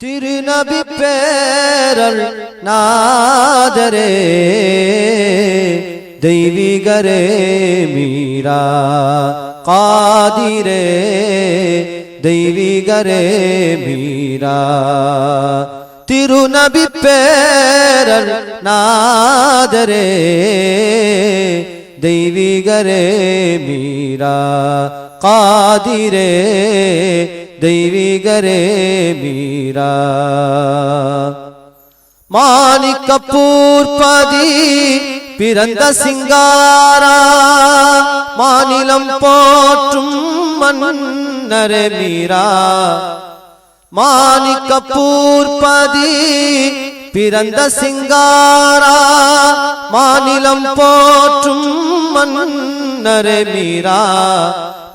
திருநபி பேரல் நாதரே தெய்வீகரே மீரா காதிரே தெய்வீகரே மீரா. திருநபி பேரல் நாதரே தெய்வீகரே மீரா. காதிரே தெய்வீகரே மீரா. மாணிக்கப்பூர்பதி பிறந்த சிங்காரா மாநிலம் போற்றும் மன்னரே மீரா. மாணிக்கப்பூர்பதி பிறந்த சிங்காரா மாநிலம் போற்றும் மன்னரே மீரா.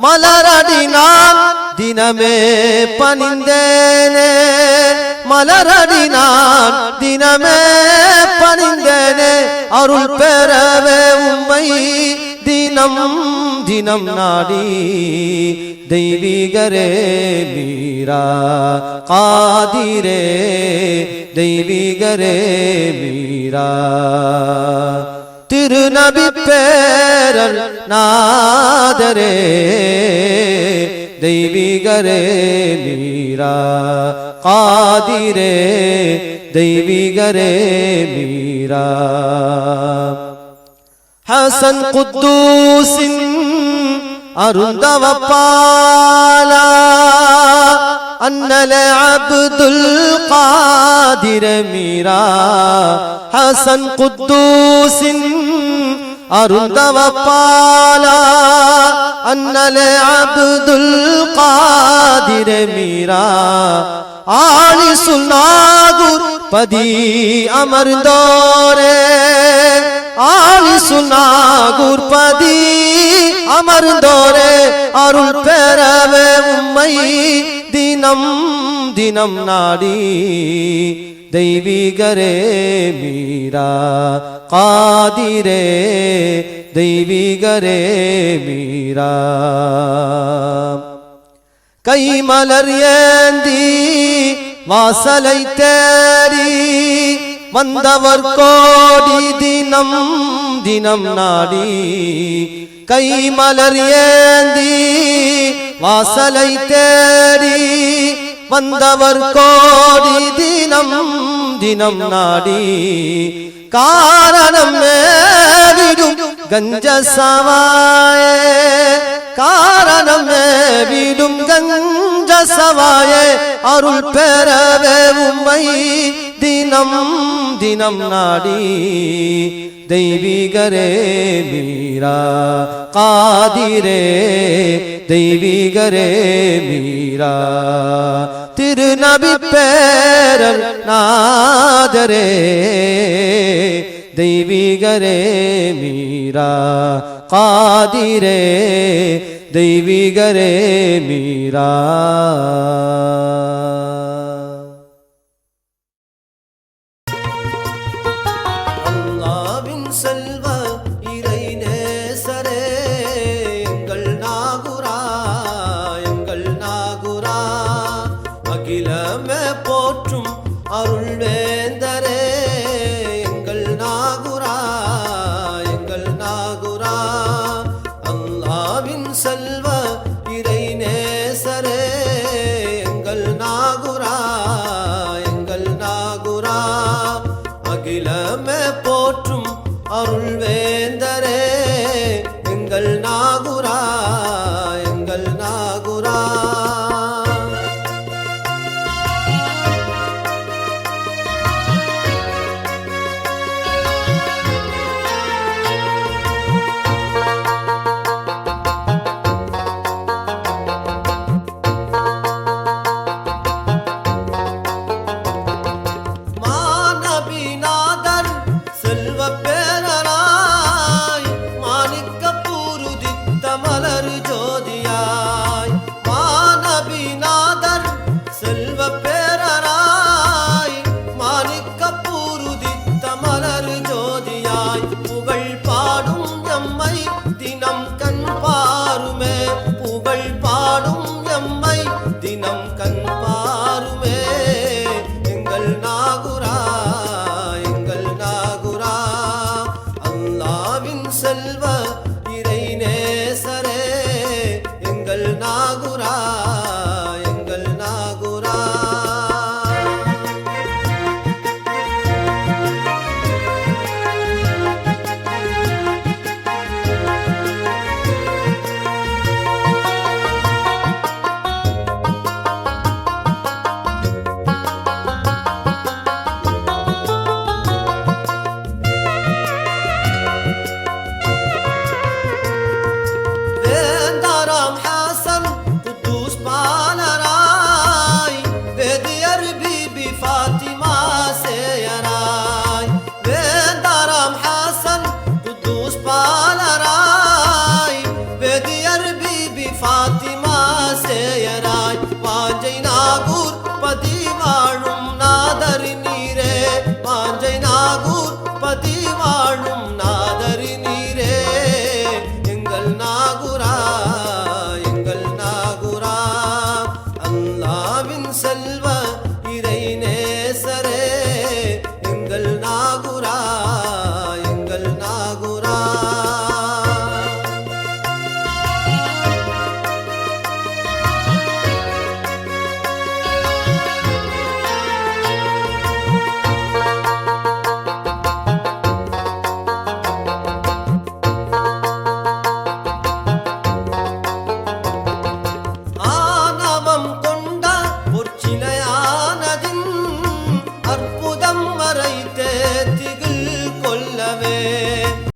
மலரடி நான் தினமே பணிந்தேனே. மலரடி நான் தினமே பணிந்தேனே. அருள் பெறவே உம்மை தினம் தினம் நாடி தெய்வீகரே மீரா. காதிரே தெய்வீகரே மீரா. திருநபி பேரல் நாதரே தெய்வீகரே மீரா காதிரே தெய்வீகரே மீரா ஹசன் குத்தூசின் அருந்தவ பாலா அன்னல அப்துல் காதிர மீரா ஹசன் குத்தூசின் அருந்தவ பாலா. அன்னல அப்துல் காதிர மீரா ஆளி சுன்னாகுர் பதி அமர்ந்தோரே. ஆளி சுன்னாகுர் பதி அமர்ந்தோரே. அருள் பெறவே உம்மை தினம் தினம் நாடி தெய்வீகரே மீரா. காதிரே தெய்வீகரே மீரா. கை மலர் ஏந்தி வாசலை தேறி வந்தவர் கோடி தினம் தினம் நாடி கை மலர் ஏந்தி வாசலை தேடி வந்தவர் கோடி தினம் தினம் நாடி காரணம் விடும் கஞ்ச சவாய காரணம் விடும் கஞ்ச சவாய அருள் பெறவே உம்மை தினம் தினம் நாடி. தெய்வீகரே மீரா காதிரே தெய்வீகரே மீரா திருநபி பேரல் நாதரே தெய்வீகரே மீரா காதிரே தெய்வீகரே மீரா போற்றும் வாழும்